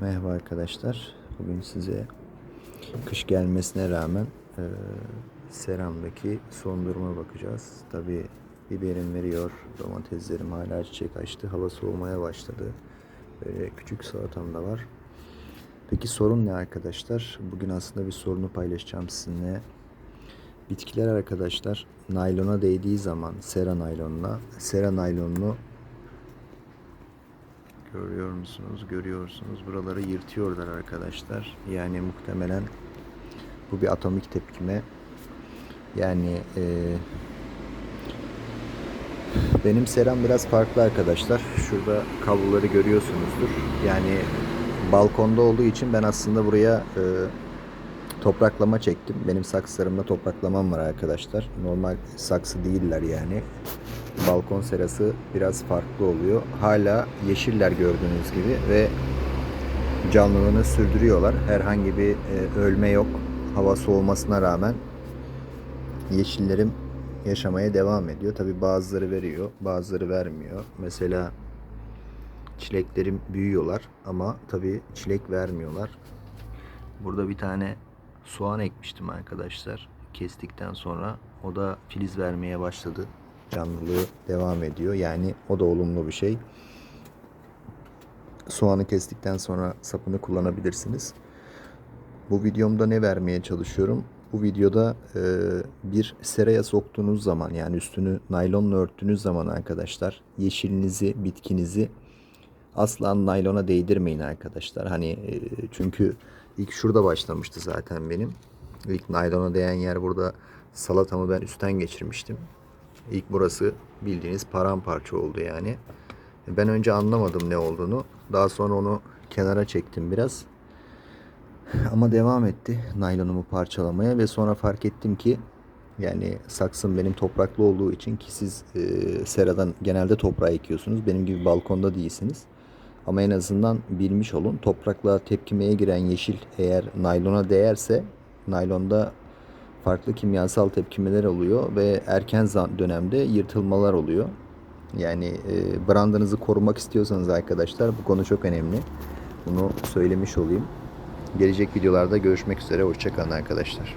Merhaba arkadaşlar. Bugün size kış gelmesine rağmen e, seramdaki son duruma bakacağız. Tabi biberim veriyor. Domateslerim hala çiçek açtı. Hava soğumaya başladı. Böyle küçük salatam da var. Peki sorun ne arkadaşlar? Bugün aslında bir sorunu paylaşacağım sizinle. Bitkiler arkadaşlar naylona değdiği zaman sera naylonuna, sera naylonunu Görüyor musunuz? Görüyorsunuz. Buraları yırtıyorlar arkadaşlar. Yani muhtemelen bu bir atomik tepkime. Yani e, benim seram biraz farklı arkadaşlar. Şurada kabloları görüyorsunuzdur. Yani balkonda olduğu için ben aslında buraya e, topraklama çektim. Benim saksılarımda topraklamam var arkadaşlar. Normal saksı değiller yani. Balkon serası biraz farklı oluyor. Hala yeşiller gördüğünüz gibi ve canlılığını sürdürüyorlar. Herhangi bir e, ölme yok. Hava soğumasına rağmen yeşillerim yaşamaya devam ediyor. Tabi bazıları veriyor, bazıları vermiyor. Mesela çileklerim büyüyorlar ama tabi çilek vermiyorlar. Burada bir tane soğan ekmiştim arkadaşlar. Kestikten sonra o da filiz vermeye başladı. Canlılığı devam ediyor. Yani o da olumlu bir şey. Soğanı kestikten sonra sapını kullanabilirsiniz. Bu videomda ne vermeye çalışıyorum? Bu videoda e, bir seraya soktuğunuz zaman yani üstünü naylonla örttüğünüz zaman arkadaşlar yeşilinizi, bitkinizi asla naylona değdirmeyin arkadaşlar. Hani e, çünkü ilk şurada başlamıştı zaten benim. İlk naylona değen yer burada salatamı ben üstten geçirmiştim. İlk burası bildiğiniz paramparça oldu yani. Ben önce anlamadım ne olduğunu. Daha sonra onu kenara çektim biraz. Ama devam etti naylonumu parçalamaya ve sonra fark ettim ki yani saksım benim topraklı olduğu için ki siz e, seradan genelde toprağa ekiyorsunuz. Benim gibi balkonda değilsiniz. Ama en azından bilmiş olun toprakla tepkimeye giren yeşil eğer naylona değerse naylonda farklı kimyasal tepkimeler oluyor ve erken dönemde yırtılmalar oluyor. Yani e, brandınızı korumak istiyorsanız arkadaşlar bu konu çok önemli. Bunu söylemiş olayım. Gelecek videolarda görüşmek üzere. Hoşçakalın arkadaşlar.